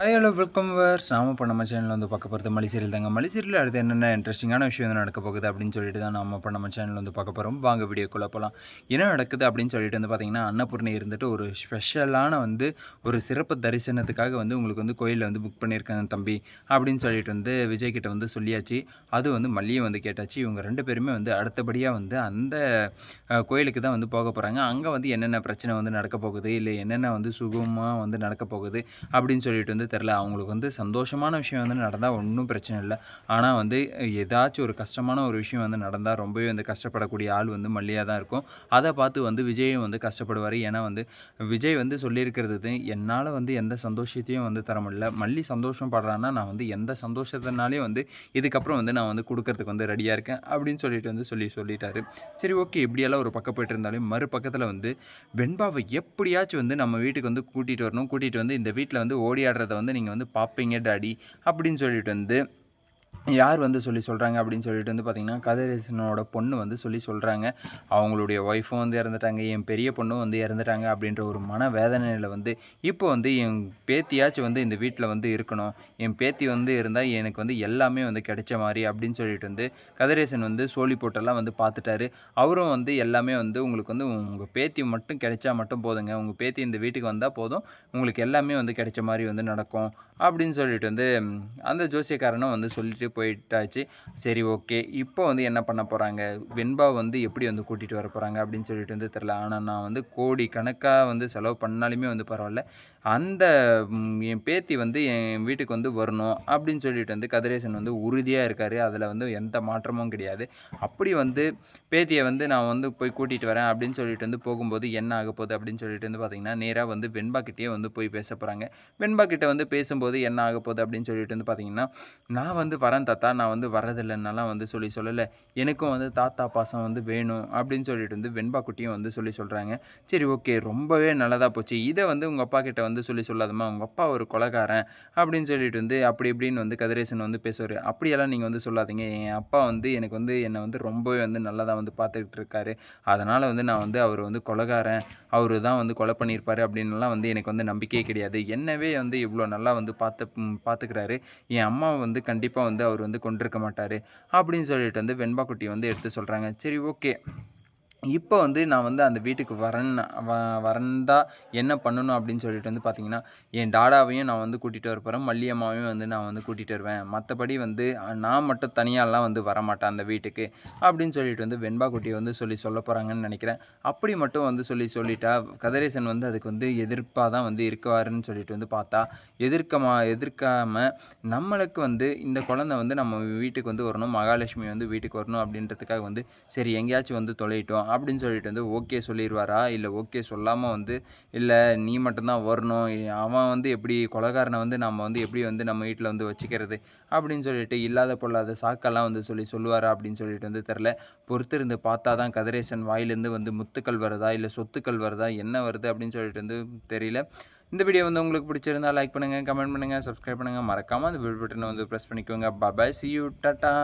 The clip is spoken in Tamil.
ஹாய் ஹலோ வெல்கம் வர்ஸ் நாம இப்போ நம்ம சேனலில் வந்து பார்க்க போகிறது மலிசீரியல் தாங்க. மலிசீரியல் அடுத்து என்னென்ன இன்ட்ரெஸ்டிங்கான விஷயம் வந்து நடக்க போகுது அப்படின்னு சொல்லிட்டு தான் நம்ம இப்போ நம்ம சேனலில் வந்து பார்க்க போகிறோம் வாங்க வீடியோக்குள்ளே போகலாம் என்ன நடக்குது அப்படின்னு சொல்லிட்டு வந்து பார்த்தீங்கன்னா அன்னபூர்ணி இருந்துட்டு ஒரு ஸ்பெஷலான வந்து ஒரு சிறப்பு தரிசனத்துக்காக வந்து உங்களுக்கு வந்து கோயிலில் வந்து புக் பண்ணியிருக்காங்க தம்பி அப்படின்னு சொல்லிட்டு வந்து விஜய் கிட்ட வந்து சொல்லியாச்சு. அது வந்து மல்லியை வந்து கேட்டாச்சு. இவங்க ரெண்டு பேருமே வந்து அடுத்தபடியாக வந்து அந்த கோயிலுக்கு தான் வந்து போக போகிறாங்க அங்கே வந்து என்னென்ன பிரச்சனை வந்து நடக்க போகுது? இல்லை என்னென்ன வந்து சுகமாக வந்து நடக்க போகுது? அப்படின்னு சொல்லிட்டு வந்து தெரில அவங்களுக்கு வந்து சந்தோஷமான விஷயம் வந்து நடந்தால் ஒன்றும் பிரச்சனை இல்லை. ஆனால் வந்து ஏதாச்சும் ஒரு கஷ்டமான ஒரு விஷயம் வந்து நடந்தால் ரொம்பவே வந்து கஷ்டப்படக்கூடிய ஆள் வந்து மல்லியாக தான் இருக்கும். அதை பார்த்து வந்து விஜயும் வந்து கஷ்டப்படுவார். ஏன்னா வந்து விஜய் வந்து சொல்லியிருக்கிறது என்னால் வந்து எந்த சந்தோஷத்தையும் வந்து தர முடியல. மல்லி சந்தோஷம் படுறான்னா நான் வந்து எந்த சந்தோஷத்தினாலே வந்து இதுக்கப்புறம் வந்து நான் வந்து கொடுக்கறதுக்கு வந்து ரெடியாக இருக்கேன். அப்படின்னு சொல்லிட்டு வந்து சொல்லி சொல்லிட்டாரு. சரி ஓகே. இப்படியெல்லாம் ஒரு பக்கம் போயிட்டு இருந்தாலும் மறுபக்கத்தில் வந்து வெண்பாவை எப்படியாச்சும் வந்து நம்ம வீட்டுக்கு வந்து கூட்டிகிட்டு வரணும். கூட்டிகிட்டு வந்து இந்த வீட்டில் வந்து ஓடி ஆடுறத வந்து நீங்கள் வந்து பார்ப்பீங்க டாடி அப்படின்னு சொல்லிட்டு வந்து யார் வந்து சொல்லி சொல்கிறாங்க அப்படின்னு சொல்லிட்டு வந்து பார்த்திங்கன்னா கதிரேசனோட பொண்ணு வந்து சொல்லி சொல்கிறாங்க அவங்களுடைய ஒய்ஃபும் வந்து இறந்துட்டாங்க என் பெரிய பொண்ணும் வந்து இறந்துட்டாங்க அப்படின்ற ஒரு மன வேதனையில் வந்து இப்போ வந்து என் பேத்தியாச்சும் வந்து இந்த வீட்டில் வந்து இருக்கணும். என் பேத்தி வந்து இருந்தால் எனக்கு வந்து எல்லாமே வந்து கிடைச்ச மாதிரி அப்படின்னு சொல்லிட்டு வந்து கதிரேசன் வந்து சோழி போட்டெல்லாம் வந்து பார்த்துட்டாரு அவரும் வந்து எல்லாமே வந்து உங்களுக்கு வந்து உங்கள் பேத்தி மட்டும் கிடைச்சா மட்டும் போதுங்க. உங்கள் பேத்தி இந்த வீட்டுக்கு வந்தால் போதும். உங்களுக்கு எல்லாமே வந்து கிடைச்ச மாதிரி வந்து நடக்கும் அப்படின்னு சொல்லிட்டு வந்து அந்த ஜோசியக்காரனும் வந்து சொல்லிட்டு போயிட்டாச்சு. சரி ஓகே. இப்போ வந்து என்ன பண்ண போகிறாங்க வெண்பா வந்து எப்படி வந்து கூட்டிகிட்டு வர போகிறாங்க அப்படின்னு சொல்லிட்டு வந்து தெரில ஆனால் நான் வந்து கோடி கணக்காக வந்து செலவு பண்ணாலுமே வந்து பரவாயில்ல. அந்த என் பேத்தி வந்து என் வீட்டுக்கு வந்து வரணும் அப்படின்னு சொல்லிட்டு வந்து கதிரேசன் வந்து உறுதியாக இருக்கார். அதில் வந்து எந்த மாற்றமும் கிடையாது. அப்படி வந்து பேத்தியை வந்து நான் வந்து போய் கூட்டிகிட்டு வரேன் அப்படின்னு சொல்லிட்டு வந்து போகும்போது என்ன ஆக போகுது அப்படின்னு சொல்லிட்டு வந்து பார்த்திங்கன்னா நேராக வந்து வெண்பா கிட்டேயே வந்து போய் பேச போகிறாங்க வெண்பாக்கிட்ட வந்து பேசும்போது என்ன ஆக போகுது அப்படின்னு சொல்லிட்டு வந்து பார்த்திங்கன்னா நான் வந்து வரேன் தாத்தா நான் வந்து வரதில்லைன்னெல்லாம் வந்து சொல்லி சொல்லலை. எனக்கும் வந்து தாத்தா பாசம் வந்து வேணும் அப்படின்னு சொல்லிட்டு வந்து வெண்பா குட்டியும் வந்து சொல்லி சொல்கிறாங்க சரி ஓகே ரொம்பவே நல்லதாக போச்சு. இதை வந்து உங்கள் அப்பா கிட்ட வந்து வந்து சொல்லி சொல்லாதம்மா உங்கள் அப்பா ஒரு கொலகாரன் அப்படின்னு சொல்லிட்டு வந்து அப்படி இப்படின்னு வந்து கதிரேசன் வந்து பேசுவார். அப்படியெல்லாம் நீங்கள் வந்து சொல்லாதீங்க. என் அப்பா வந்து எனக்கு வந்து என்னை வந்து ரொம்பவே வந்து நல்லதாக வந்து பார்த்துக்கிட்டு இருக்காரு. அதனால் வந்து நான் வந்து அவர் வந்து கொலகாரன். அவர் தான் வந்து கொலை பண்ணியிருப்பார் அப்படின்னுலாம் வந்து எனக்கு வந்து நம்பிக்கையே கிடையாது. என்னவே வந்து இவ்வளோ நல்லா வந்து பார்த்து பார்த்துக்கிறாரு. என் அம்மாவை வந்து கண்டிப்பாக வந்து அவர் வந்து கொண்டிருக்க மாட்டார். அப்படின்னு சொல்லிட்டு வந்து வெண்பா குட்டி வந்து எடுத்து சொல்கிறாங்க சரி ஓகே. இப்போ வந்து நான் வந்து அந்த வீட்டுக்கு வரேன் வ வரந்தா என்ன பண்ணணும் அப்படின்னு சொல்லிட்டு வந்து பார்த்தீங்கன்னா என் டாடாவையும் நான் வந்து கூட்டிகிட்டு வர போகிறேன் மல்லியம்மாவையும் வந்து நான் வந்து கூட்டிகிட்டு வருவேன். மற்றபடி வந்து நான் மட்டும் தனியாலாம் வந்து வரமாட்டேன் அந்த வீட்டுக்கு அப்படின்னு சொல்லிட்டு வந்து வெண்பா குட்டி வந்து சொல்லி சொல்ல போகிறாங்கன்னு நினைக்கிறேன். அப்படி மட்டும் வந்து சொல்லி சொல்லிட்டா கதிரேசன் வந்து அதுக்கு வந்து எதிர்ப்பாக தான் வந்து இருக்குவாருன்னு சொல்லிட்டு வந்து பார்த்தா எதிர்க்கமா எதிர்க்காமல் நம்மளுக்கு வந்து இந்த குழந்தை வந்து நம்ம வீட்டுக்கு வந்து வரணும் மகாலட்சுமி வந்து வீட்டுக்கு வரணும் அப்படின்றதுக்காக வந்து சரி எங்கேயாச்சும் வந்து தொலையிட்டோம். அப்படின்னு சொல்லிட்டு வந்து ஓகே சொல்லிடுவாரா இல்லை ஓகே சொல்லாமல் வந்து இல்லை நீ மட்டும்தான் வரணும் அவன் வந்து எப்படி கொலகாரனை வந்து நம்ம வந்து எப்படி வந்து நம்ம வீட்டில் வந்து வச்சுக்கிறது அப்படின்னு சொல்லிட்டு இல்லாத பொல்லாத சாக்கெல்லாம் வந்து சொல்லி சொல்லுவாரா அப்படின்னு சொல்லிட்டு வந்து தெரில பொறுத்திருந்து பார்த்தா தான் கதிரேசன் வாயிலேருந்து வந்து முத்துக்கள் வருதா? இல்லை சொத்துக்கள் வருதா? என்ன வருது? அப்படின்னு சொல்லிட்டு வந்து தெரியல. இந்த வீடியோ வந்து உங்களுக்கு பிடிச்சிருந்தா லைக் பண்ணுங்கள் கமெண்ட் பண்ணுங்கள் சப்ஸ்கிரைப் பண்ணுங்கள் மறக்காமல் அந்த பெல் பட்டனை வந்து ப்ரெஸ் பண்ணிக்கோங்க. பாய் சி யூ டாட்டா